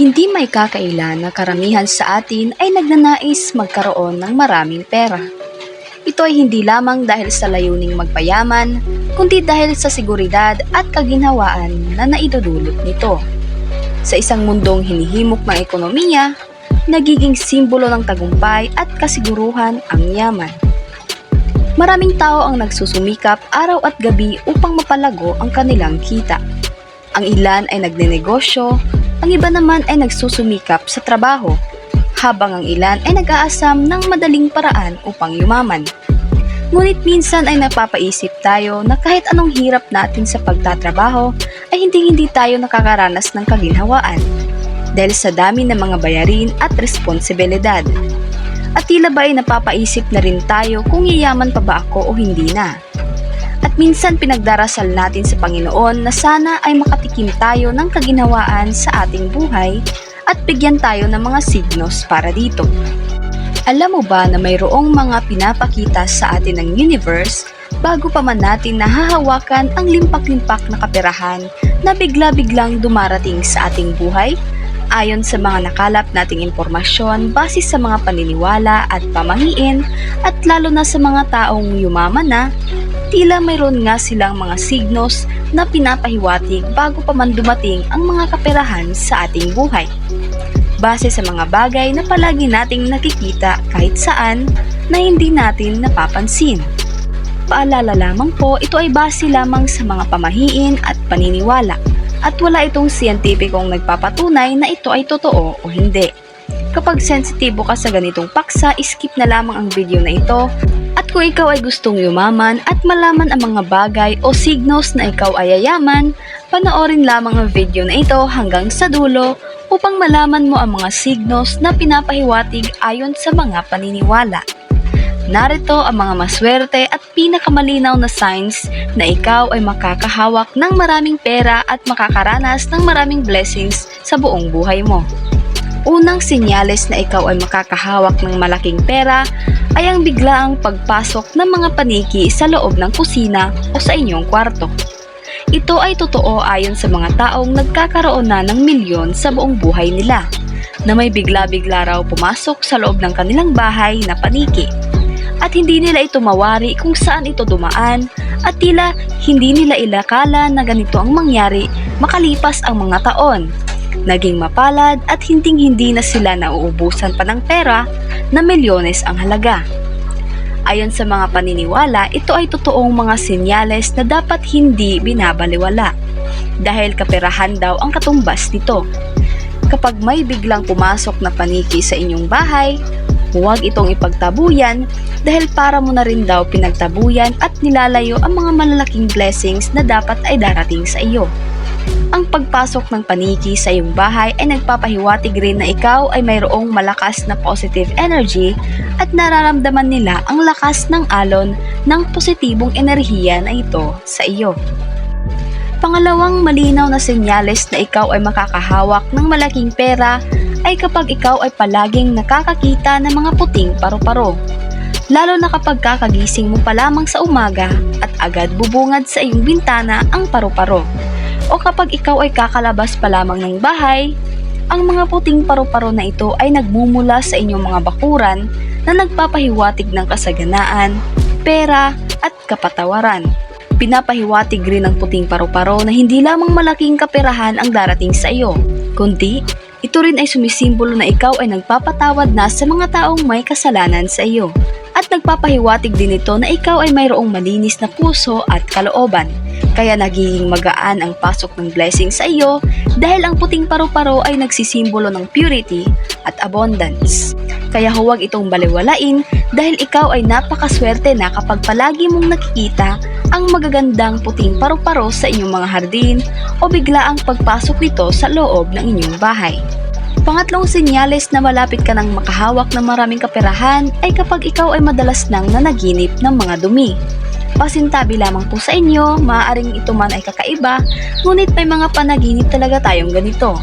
Hindi may kakaila na karamihan sa atin ay nagnanais magkaroon ng maraming pera. Ito ay hindi lamang dahil sa layuning magpayaman, kundi dahil sa seguridad at kaginhawaan na naidudulot nito. Sa isang mundong hinihimok ng ekonomiya, nagiging simbolo ng tagumpay at kasiguruhan ang yaman. Maraming tao ang nagsusumikap araw at gabi upang mapalago ang kanilang kita. Ang ilan ay nagnenegosyo, ang iba naman ay nagsusumikap sa trabaho, habang ang ilan ay nag-aasam ng madaling paraan upang yumaman. Ngunit minsan ay napapaisip tayo na kahit anong hirap natin sa pagtatrabaho ay hindi-hindi tayo nakakaranas ng kaginhawaan dahil sa dami ng mga bayarin at responsibilidad. At tila ba ay napapaisip na rin tayo kung yayaman pa ba ako o hindi na. At minsan pinagdarasal natin sa Panginoon na sana ay makatikim tayo ng kaginhawaan sa ating buhay at bigyan tayo ng mga signos para dito. Alam mo ba na mayroong mga pinapakita sa atin ng universe bago pa man natin nahahawakan ang limpak-limpak na kaperahan na bigla-biglang dumarating sa ating buhay? Ayon sa mga nakalap nating impormasyon base sa mga paniniwala at pamahiin at lalo na sa mga taong yumaman na, tila mayroon nga silang mga signos na pinapahiwatig bago pa man dumating ang mga kaperahan sa ating buhay base sa mga bagay na palagi nating nakikita kahit saan na hindi natin napapansin. Paalala lamang po, ito ay base lamang sa mga pamahiin at paniniwala at wala itong siyentipikong nagpapatunay na ito ay totoo o hindi. Kapag sensitibo ka sa ganitong paksa, skip na lamang ang video na ito at kung ikaw ay gustong yumaman at malaman ang mga bagay o signos na ikaw ay yayaman, panoorin lamang ang video na ito hanggang sa dulo upang malaman mo ang mga signos na pinapahiwatig ayon sa mga paniniwala. Narito ang mga maswerte at pinakamalinaw na signs na ikaw ay makakahawak ng maraming pera at makakaranas ng maraming blessings sa buong buhay mo. Unang sinyales na ikaw ay makakahawak ng malaking pera ay ang biglaang pagpasok ng mga paniki sa loob ng kusina o sa inyong kwarto. Ito ay totoo ayon sa mga taong nagkakaroon na ng milyon sa buong buhay nila, na may bigla-bigla raw pumasok sa loob ng kanilang bahay na paniki. At hindi nila ito mawari kung saan ito dumaan at tila hindi nila ilakala na ganito ang mangyari makalipas ang mga taon. Naging mapalad at hinding-hindi na sila nauubusan pa ng pera na milyones ang halaga. Ayon sa mga paniniwala, ito ay totoong mga senyales na dapat hindi binabaliwala dahil kaperahan daw ang katumbas nito. Kapag may biglang pumasok na paniki sa inyong bahay, huwag itong ipagtabuyan dahil para mo na rin daw pinagtabuyan at nilalayo ang mga malalaking blessings na dapat ay darating sa iyo. Ang pagpasok ng paniki sa iyong bahay ay nagpapahiwatig rin na ikaw ay mayroong malakas na positive energy at nararamdaman nila ang lakas ng alon ng positibong enerhiya na ito sa iyo. Pangalawang malinaw na senyales na ikaw ay makakahawak ng malaking pera ay kapag ikaw ay palaging nakakakita ng mga puting paru-paro. Lalo na kapag kakagising mo pa lamang sa umaga at agad bubungad sa iyong bintana ang paru-paro o kapag ikaw ay kakalabas pa lamang ng bahay, ang mga puting paru-paro na ito ay nagmumula sa inyong mga bakuran na nagpapahiwatig ng kasaganaan, pera at kapatawaran. Pinapahiwatig rin ng puting paru-paro na hindi lamang malaking kaperahan ang darating sa iyo, kundi ito rin ay sumisimbolo na ikaw ay nagpapatawad na sa mga taong may kasalanan sa iyo. At nagpapahiwatig din ito na ikaw ay mayroong malinis na puso at kalooban. Kaya nagiging magaan ang pasok ng blessing sa iyo dahil ang puting paru-paro ay nagsisimbolo ng purity at abundance. Kaya huwag itong baliwalain dahil ikaw ay napakaswerte na kapag palagi mong nakikita ang magagandang puting paru-paro sa inyong mga hardin o bigla ang pagpasok nito sa loob ng inyong bahay. Pangatlong senyales na malapit ka nang makahawak ng maraming kaperahan ay kapag ikaw ay madalas nang nanaginip ng mga dumi. Pasintabi lamang po sa inyo, maaaring ito man ay kakaiba, ngunit may mga panaginip talaga tayong ganito.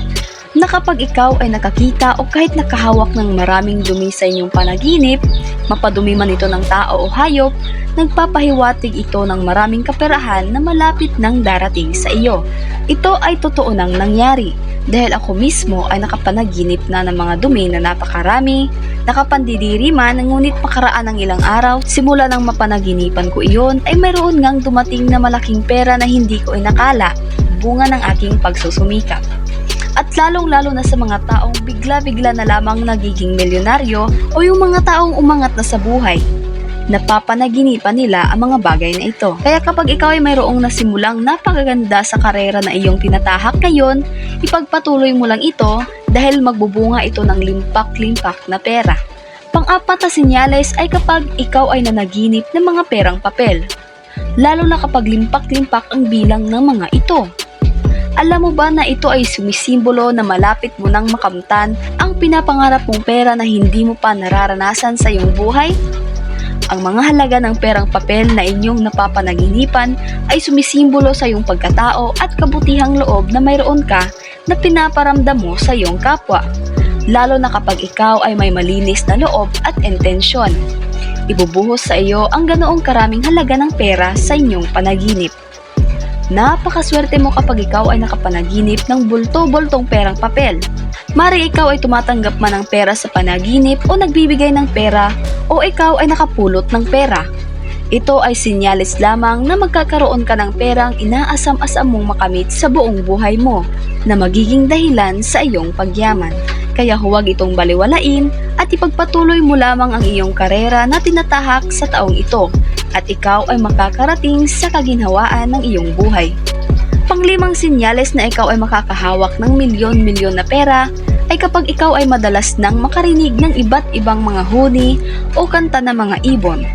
Na kapag ikaw ay nakakita o kahit nakahawak ng maraming dumi sa inyong panaginip, mapadumi man ito ng tao o hayop, nagpapahiwatig ito ng maraming kaperahan na malapit ng darating sa iyo. Ito ay totoo nang nangyari dahil ako mismo ay nakapanaginip na ng mga dumi na napakarami, nakapandidiri man ngunit makaraan ng ilang araw, simula nang mapanaginipan ko iyon ay mayroon ngang dumating na malaking pera na hindi ko inakala, bunga ng aking pagsusumikap lalong-lalo na sa mga taong bigla-bigla na lamang nagiging milyonaryo o yung mga taong umangat na sa buhay. Napapanaginipan nila ang mga bagay na ito. Kaya kapag ikaw ay mayroong nasimulang napakaganda sa karera na iyong tinatahak ngayon, ipagpatuloy mo lang ito dahil magbubunga ito ng limpak-limpak na pera. Pang-apat na sinyales ay kapag ikaw ay nanaginip ng mga perang papel. Lalo na kapag limpak-limpak ang bilang ng mga ito. Alam mo ba na ito ay sumisimbolo na malapit mo nang makamtan ang pinapangarap mong pera na hindi mo pa nararanasan sa iyong buhay? Ang mga halaga ng perang papel na inyong napapanaginipan ay sumisimbolo sa iyong pagkatao at kabutihang loob na mayroon ka na pinaparamdam mo sa iyong kapwa. Lalo na kapag ikaw ay may malinis na loob at intensyon. Ibubuhos sa iyo ang ganoong karaming halaga ng pera sa inyong panaginip. Napakaswerte mo kapag ikaw ay nakapanaginip ng bulto-bultong perang papel. Mari ikaw ay tumatanggap man ng pera sa panaginip o nagbibigay ng pera o ikaw ay nakapulot ng pera. Ito ay sinyalis lamang na magkakaroon ka ng perang inaasam-asam mong makamit sa buong buhay mo na magiging dahilan sa iyong pagyaman. Kaya huwag itong baliwalain at ipagpatuloy mo lamang ang iyong karera na tinatahak sa taong ito at ikaw ay makakarating sa kaginhawaan ng iyong buhay. Panglimang sinyales na ikaw ay makakahawak ng milyon-milyon na pera ay kapag ikaw ay madalas nang makarinig ng iba't ibang mga huni o kanta ng mga ibon,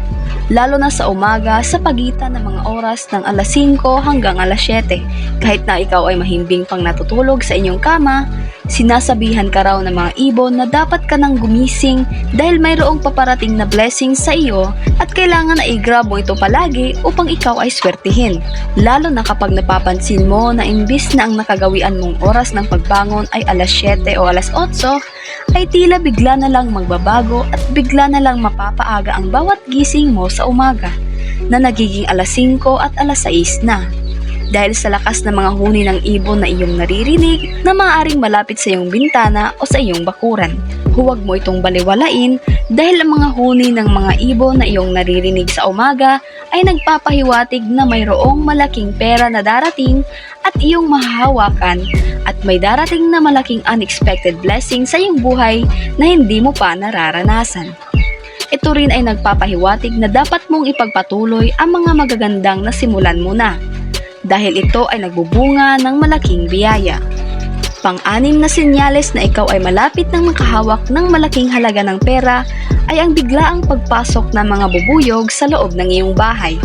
lalo na sa umaga sa pagitan ng mga oras ng alas 5 hanggang alas 7. Kahit na ikaw ay mahimbing pang natutulog sa inyong kama, sinasabihan ka raw ng mga ibon na dapat ka nang gumising dahil mayroong paparating na blessing sa iyo at kailangan na i-grab mo ito palagi upang ikaw ay swertihin. Lalo na kapag napapansin mo na imbis na ang nakagawian mong oras ng pagbangon ay alas 7 o alas 8, ay tila bigla na lang magbabago at bigla na lang mapapaaga ang bawat gising mo sa umaga na nagiging alas 5 at alas 6 na dahil sa lakas ng mga huni ng ibon na iyong naririnig na maaaring malapit sa iyong bintana o sa iyong bakuran. Huwag mo itong baliwalain dahil ang mga huni ng mga ibon na iyong naririnig sa umaga ay nagpapahiwatig na mayroong malaking pera na darating at iyong mahahawakan at may darating na malaking unexpected blessing sa iyong buhay na hindi mo pa nararanasan. Ito rin ay nagpapahiwatig na dapat mong ipagpatuloy ang mga magagandang nasimulan mo na dahil ito ay nagbubunga ng malaking biyaya. Pang-anim na senyales na ikaw ay malapit ng makahawak ng malaking halaga ng pera ay ang biglaang pagpasok ng mga bubuyog sa loob ng iyong bahay.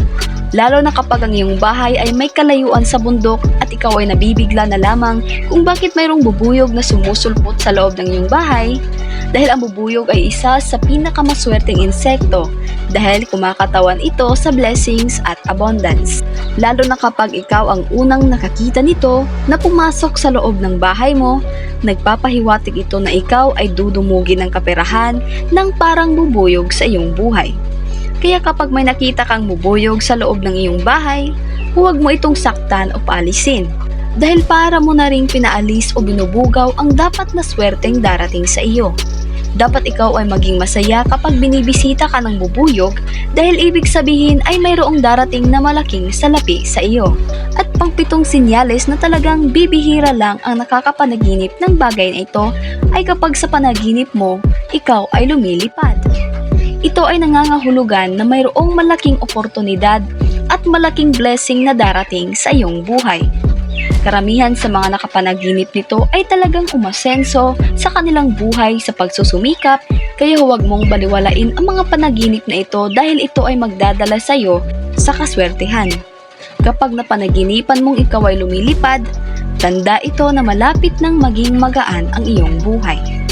Lalo na kapag ang iyong bahay ay may kalayuan sa bundok at ikaw ay nabibigla na lamang kung bakit mayroong bubuyog na sumusulpot sa loob ng iyong bahay dahil ang bubuyog ay isa sa pinakamaswerteng insekto dahil kumakatawan ito sa blessings at abundance. Lalo na kapag ikaw ang unang nakakita nito na pumasok sa loob ng bahay mo, nagpapahiwatig ito na ikaw ay dudumugin ng kaperahan ng parang bubuyog sa iyong buhay. Kaya kapag may nakita kang bubuyog sa loob ng iyong bahay, huwag mo itong saktan o paalisin. Dahil para mo na ring pinaalis o binubugaw ang dapat na swerteng darating sa iyo. Dapat ikaw ay maging masaya kapag binibisita ka ng bubuyog dahil ibig sabihin ay mayroong darating na malaking salapi sa iyo. At pangpitong sinyales na talagang bibihira lang ang nakakapanaginip ng bagay na ito ay kapag sa panaginip mo, ikaw ay lumilipad. Ito ay nangangahulugan na mayroong malaking oportunidad at malaking blessing na darating sa iyong buhay. Karamihan sa mga nakapanaginip nito ay talagang umasenso sa kanilang buhay sa pagsusumikap kaya huwag mong baliwalain ang mga panaginip na ito dahil ito ay magdadala sa iyo sa kaswertehan. Kapag napanaginipan mong ikaw ay lumilipad, tanda ito na malapit nang maging magaan ang iyong buhay.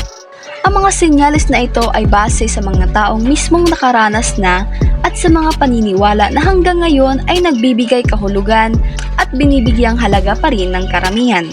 Ang mga senyales na ito ay base sa mga taong mismong nakaranas na at sa mga paniniwala na hanggang ngayon ay nagbibigay kahulugan at binibigyang halaga pa rin ng karamihan.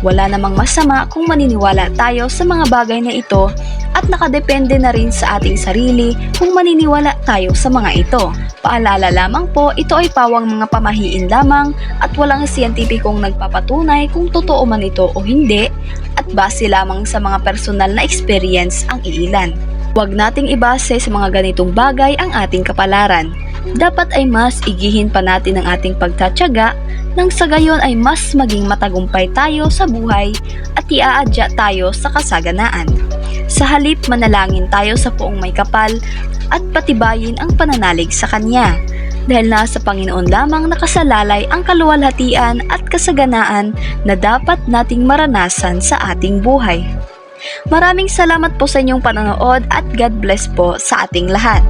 Wala namang masama kung maniniwala tayo sa mga bagay na ito at nakadepende na rin sa ating sarili kung maniniwala tayo sa mga ito. Paalala lamang po, ito ay pawang mga pamahiin lamang at walang siyentipikong nagpapatunay kung totoo man ito o hindi at base lamang sa mga personal na experience ang iilan. Huwag nating ibase sa mga ganitong bagay ang ating kapalaran. Dapat ay mas igihin pa natin ang ating pagtatyaga nang sa gayon ay mas maging matagumpay tayo sa buhay at iaadya tayo sa kasaganaan. Sa halip manalangin tayo sa poong may kapal at patibayin ang pananalig sa Kanya. Dahil nasa Panginoon lamang nakasalalay ang kaluwalhatian at kasaganaan na dapat nating maranasan sa ating buhay. Maraming salamat po sa inyong panonood at God bless po sa ating lahat.